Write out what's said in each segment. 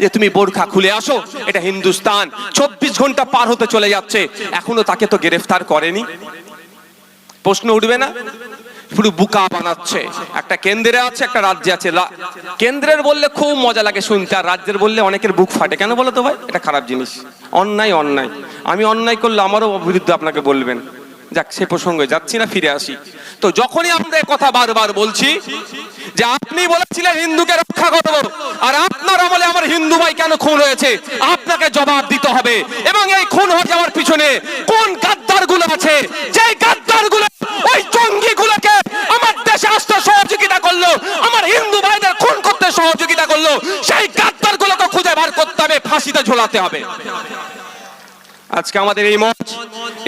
যে তুমি বোরখা খুলে আসো, এটা হিন্দুস্তান। চব্বিশ ঘণ্টা পার হতে চলে যাচ্ছে। এখনও তাকে তো গ্রেফতার করেনি। প্রশ্ন উঠবে না? পুরো বুকা বানাচ্ছে। একটা কেন্দ্রে আছে, একটা রাজ্যে আছে। কেন্দ্রের বললে খুব মজা লাগে শুনতে, আর রাজ্যের বললে অনেকের বুক ফাটে। কেন বলো তো ভাই? এটা খারাপ জিনিস। অন্যায় অন্যায়। আমি অন্যায় করলে আমারও বিরুদ্ধে আপনাকে বলবেন। যাক, সে প্রসঙ্গে যাচ্ছি না, ফিরে আসি। তো যখনই আমরা কথা বারবার বলছি যে আপনি বলেছিলেন হিন্দুকে রক্ষা করব, আর আপনার আমলে আমার হিন্দু ভাই কেন খুন হয়েছে? আপনাকে জবাব দিতে হবে। এবং এই খুন হয়ে যাওয়ার পিছনে কোন গাদ্দারগুলো আছে? যে গাদ্দারগুলো ওই জঙ্গি গুলোকে আমার দেশে আসতে সহযোগিতা করল, আমার হিন্দু ভাইদের খুন করতে সহযোগিতা করল, সেই গাদ্দার গুলোকে খুঁজে বার করতে হবে, ফাঁসিতে ঝোলাতে হবে। আজকে আমাদের এই মঞ্চ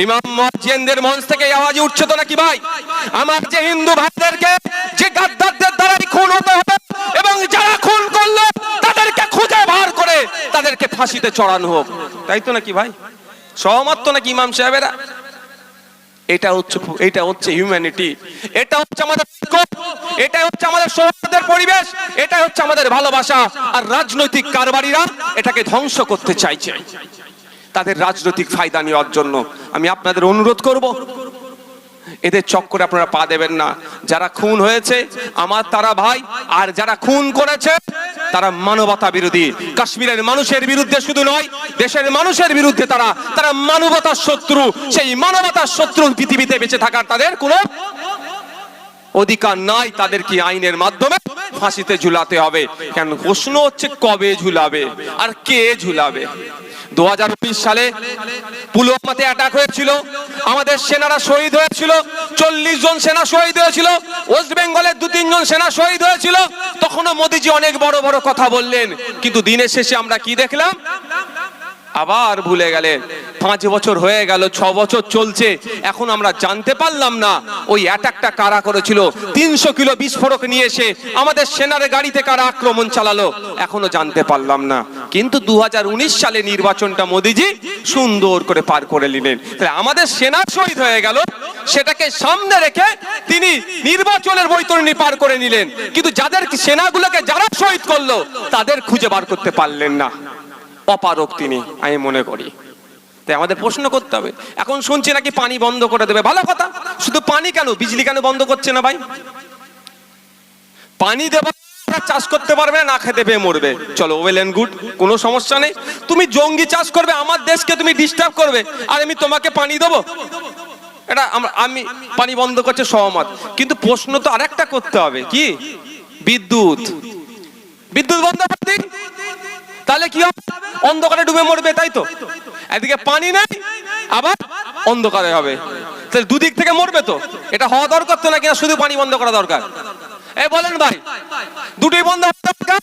ইমাম মসজিদের মঞ্চ থেকে আওয়াজ উঠছে তো নাকি ভাই? আমার যে হিন্দু ভাইদেরকে যে গাদ্দারদের দ্বারাই খুন হতে হবে এবং যারা খুন করল, তাদেরকে খুঁজে বার করে তাদেরকে ফাঁসিতে চড়ানো হোক। তাই তো নাকি ভাই? সহমত তো নাকি ইমাম সাহেবেরা? এটা হচ্ছে এটা হচ্ছে হিউম্যানিটি এটা হচ্ছে আমাদের এটা হচ্ছে আমাদের সৌহার্দ্যের পরিবেশ। এটা হচ্ছে আমাদের ভালোবাসা। আর রাজনৈতিক কারবারিরা এটাকে ধ্বংস করতে চাইছে। তাদের রাজনৈতিক ফায়দা নেওয়ার জন্য। আমি আপনাদের অনুরোধ করব, এদের চক্করে আপনারা পা দেবেন না। যারা খুন হয়েছে, আমার তারা ভাই, আর যারা খুন করেছে, তারা মানবতা বিরোধী। কাশ্মীরের মানুষের বিরুদ্ধে শুধু নয়, দেশের মানুষের বিরুদ্ধে তারা তারা মানবতার শত্রু। সেই মানবতার শত্রু পৃথিবীতে বেঁচে থাকার তাদের কোনো অধিকার নাই। তাদের কি আইনের মাধ্যমে ফাঁসিতে ঝুলাতে হবে? কেন প্রশ্ন হচ্ছে, কবে ঝুলাবে? আর কে ঝুলাবে? দু হাজার বিশ সালে পুলওয়ামাতে অ্যাটাক হয়েছিল। আমাদের সেনারা শহীদ হয়েছিল। চল্লিশ জন সেনা শহীদ হয়েছিল। ওয়েস্ট বেঙ্গলের দু তিনজন সেনা শহীদ হয়েছিল। তখনও মোদিজি অনেক বড় বড় কথা বললেন। কিন্তু দিনের শেষে আমরা কি দেখলাম? আবার ভুলে গেলেন পাঁচ বছর হয়ে গেল, ছ বছর চলছে, এখন আমরা জানতে পারলাম না, ওই অ্যাটাকটা কারা করেছিল। তিনশো কিলো বিস্ফোরক নিয়ে এসে আমাদের সেনার গাড়িতে কারা আক্রমণ চালালো, এখনও জানতে পারলাম না। কিন্তু দুহাজার উনিশ সালে নির্বাচনটা মোদিজি সুন্দর করে পার করে নিলেন। তাহলে আমাদের সেনা শহীদ হয়ে গেল, সেটাকে সামনে রেখে তিনি নির্বাচনের বৈতরণী পার করে নিলেন। কিন্তু যাদের সেনাগুলোকে যারা শহীদ করল, তাদের খুঁজে বার করতে পারলেন না। অপারক তিনি আমি মনে করি। তাই আমাদের প্রশ্ন করতে হবে এখন শুনছি নাকি পানি বন্ধ করে দেবে? ভালো কথা শুধু পানি কেন? বিজলি কেন বন্ধ করছে না ভাই? পানি দেবা চাষ করতে পারবে না, খেতে পেয়ে মরবে। চলো ওয়েল এন্ড গুড কোনো সমস্যা নেই। তুমি জঙ্গি চাষ করবে আমার দেশকে তুমি ডিস্টার্ব করবে আর আমি তোমাকে পানি দেবো। এটা আমি পানি বন্ধ করছে সহমত। কিন্তু প্রশ্ন তো আরেকটা করতে হবে কি? বিদ্যুৎ। বিদ্যুৎ বন্ধ করে দিন। তাহলে কি হবে? অন্ধকারে ডুবে মরবে, তাই তো? এদিকে পানি নেই, আবার অন্ধকারে হবে। তাহলে দুদিক থেকে মরবে তো? এটা হওয়া দরকার তো না কিনা শুধু পানি বন্ধ করা দরকার? এই বলেন ভাই, দুটোই বন্ধ দরকার,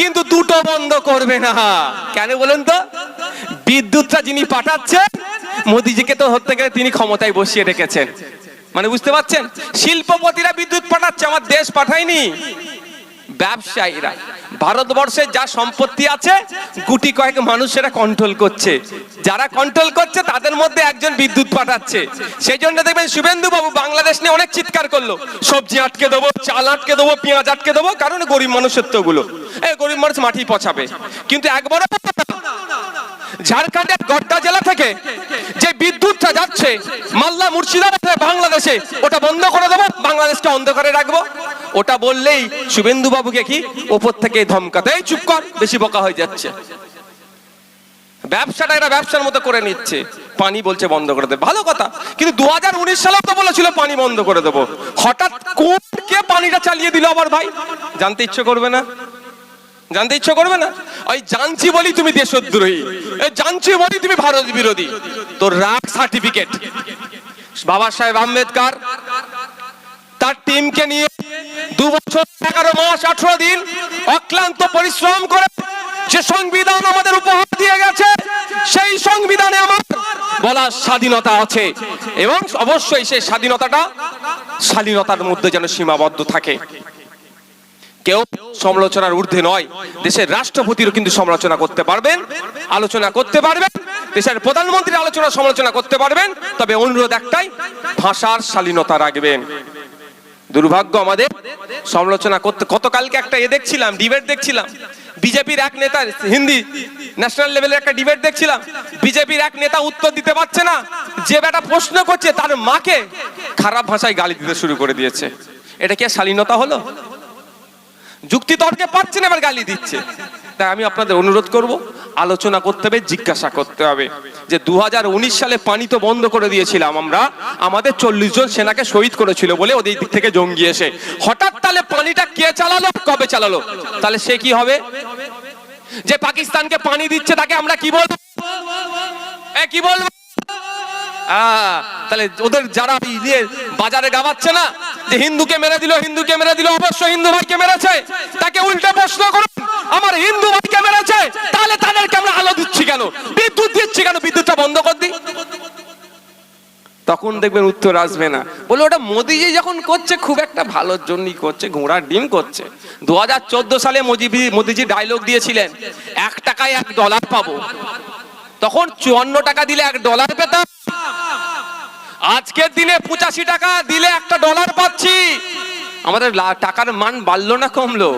কিন্তু দুটো বন্ধ করবে না। কেন বলেন তো? বিদ্যুৎটা যিনি পাঠাচ্ছেন মোদিজিকে তো ধরতে গেলে তিনি ক্ষমতায় বসিয়ে রেখেছেন। মানে বুঝতে পারছেন? শিল্পপতিরা বিদ্যুৎ পাঠাচ্ছে, আমার দেশ পাঠায়নি। ব্যবসায়ীরা। ভারতবর্ষে যা সম্পত্তি আছে, গুটি কয়েক মানুষেরা কন্ট্রোল করছে। যারা কন্ট্রোল করছে, তাদের মধ্যে একজন বিদ্যুৎ পাঠাচ্ছে। সেই জন্য দেখবেন শুভেন্দু বাবু বাংলাদেশ নিয়ে অনেক চিৎকার করল। সবজি আটকে দেবো, চাল আটকে দেবো, পেঁয়াজ আটকে দেবো, কারণ গরিব মানুষের তো ওগুলো এই গরিব মানুষ মাটি পচাবে। কিন্তু একবারও ঝাড়খণ্ডের গড্ডা জেলা থেকে যে বিদ্যুৎটা যাচ্ছে। মালদা মুর্শিদাবাদে বাংলাদেশে। ওটা বন্ধ করে দেবো, বাংলাদেশকে অন্ধকারে রাখব। ওটা বললেই শুভেন্দু বাবুকে কি? ওপর থেকে ধমকাতে এই চুপ কর, বেশি বকা হয়ে যাচ্ছে। ব্যবসাটা এরা ব্যবসার মতো করে নিচ্ছে। পানি বলছে বন্ধ করে দেবে ভালো কথা। কিন্তু দু হাজার উনিশ সালেও তো বলেছিল পানি বন্ধ করে দেবো। হঠাৎ কোন কে পানিটা চালিয়ে দিল আবার ভাই? জানতে ইচ্ছে করবে না? জানতে ইচ্ছে করবে না? ওই জানছি বলি তুমি দেশদ্রোহী। জানছি বলি তুমি ভারত বিরোধী। তোর রাগ সার্টিফিকেট বাবা সাহেব আম্বেদকর, তার টিমকে নিয়ে দু বছর, এগারো মাস, আঠারো দিন অক্লান্ত পরিশ্রম করে যে সংবিধান আমাদের উপহার দিয়ে গেছে, সেই সংবিধানে আমার বলার স্বাধীনতা আছে। এবং অবশ্যই সেই স্বাধীনতাটা স্বাধীনতার মধ্যে যেন সীমাবদ্ধ থাকে। কেউ সমালোচনার ঊর্ধ্বে নয়। দেশের রাষ্ট্রপতিরও কিন্তু সমালোচনা করতে পারবেন, আলোচনা করতে পারবেন, দেশের প্রধানমন্ত্রী আলোচনা, সমালোচনা করতে পারবেন, তবে অনুরোধ একটাই, ভাষার শালীনতা রাখবেন। দুর্ভাগ্য আমাদের, সমালোচনা করতে গতকালকে একটা এ দেখছিলাম, ডিবেট দেখছিলাম। বিজেপির এক নেতা, হিন্দি ন্যাশনাল লেভেলের একটা ডিবেট দেখছিলাম। বিজেপির এক নেতা উত্তর দিতে পারছে না। যে বেটা প্রশ্ন করছে, তার মাকে খারাপ ভাষায় গালি দিতে শুরু করে দিয়েছে। এটা কি শালীনতা হলো? যুক্তি তর্কে পাচ্ছে না এবার গালি দিচ্ছে। তাই আমি আপনাদের অনুরোধ করব, আলোচনা করতে হবে, জিজ্ঞাসা করতে হবে যে দু হাজার উনিশ সালে পানি তো বন্ধ করে দিয়েছিলাম আমরা, আমাদের চল্লিশ জন সেনাকে শহীদ করেছিল বলে ওদের দিক থেকে জঙ্গি এসে। হঠাৎ তাহলে পানিটা কে চালালো, কবে চালালো? তাহলে সে কি হবে? যে পাকিস্তানকে পানি দিচ্ছে, তাকে আমরা কি বলব? কি বলব? তাহলে ওদের যারা এই বাজারে গাওয়াচ্ছে না যে হিন্দুকে মেরে দিল, হিন্দুকে মেরে দিল, অবশ্য হিন্দু ভাইকে মেরেছে। তাকে উল্টে প্রশ্ন করুন, আমার হিন্দু ভাইকে মেরেছে, তাহলে তাদেরকে আমরা আলো দিচ্ছি কেন? বিদ্যুৎ দিচ্ছি কেন? বিদ্যুৎটা বন্ধ কর দিই তখন দেখবেন উত্তর আসবে না। বলে ওটা মোদিজি যখন করছে, খুব একটা ভালোর জন্যই করছে, ঘোড়ার ডিম করছে। দু হাজার চোদ্দ সালে মোদি মোদিজি ডায়লগ দিয়েছিলেন, এক টাকায় এক ডলার পাবো। তখন চুয়ান্ন টাকা দিলে এক ডলার পেতাম আজকের দিনে পঁচাশি টাকা দিলে একটা ডলার পাচ্ছি। আমাদের টাকার মান বাড়লো না, কমলো?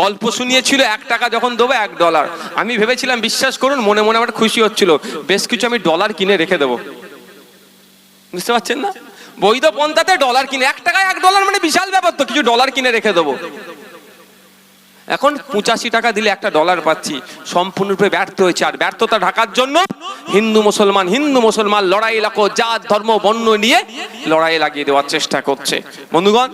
গল্প শুনিয়েছিল, এক টাকা যখন দেবো, এক ডলার আমি ভেবেছিলাম, বিশ্বাস করুন, মনে মনে আমার খুশি হচ্ছিল। বেশ কিছু আমি ডলার কিনে রেখে দেবো। বুঝতে পারছেন না? বৈধ পন্থাতে ডলার কিনে এক টাকায় এক ডলার মানে বিশাল ব্যাপার তো, কিছু ডলার কিনে রেখে দেবো। এখন পঁচাশি টাকা দিলে একটা ডলার পাচ্ছি। সম্পূর্ণরূপে ব্যর্থ হয়েছে। আর ব্যর্থতা ঢাকার জন্য হিন্দু মুসলমান হিন্দু মুসলমান লড়াই লাখো জাত, ধর্ম, বর্ণ নিয়ে লড়াই লাগিয়ে দেওয়ার চেষ্টা করছে। বন্ধুগণ